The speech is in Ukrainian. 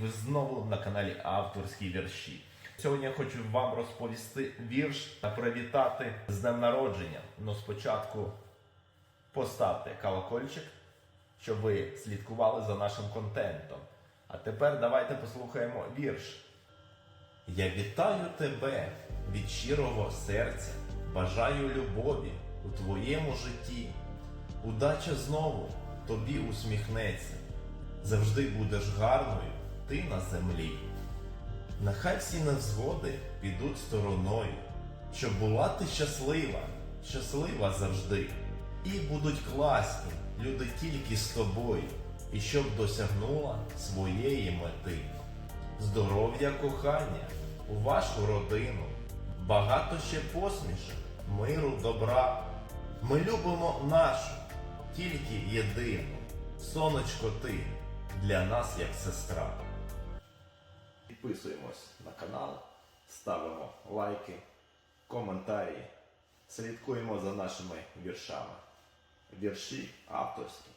ви знову на каналі Авторські вірші. Сьогодні я хочу вам розповісти вірш та привітати з днем народження. Ну спочатку поставте колокольчик, щоб ви слідкували за нашим контентом. А тепер давайте послухаємо вірш. Я вітаю тебе від щирого серця, бажаю любові у твоєму житті. Удача знову тобі усміхнеться, завжди будеш гарною ти на землі. Нехай всі невзгоди підуть стороною, щоб була ти щаслива, щаслива завжди. І будуть класні люди тільки з тобою, і щоб досягнула своєї мети. Здоров'я, кохання у вашу родину, багато ще посмішок, миру, добра. Ми любимо нашу, тільки єдину. Сонечко ти для нас як сестра. Підписуємось на канал, ставимо лайки, коментарі, слідкуємо за нашими віршами. Вірші авторські.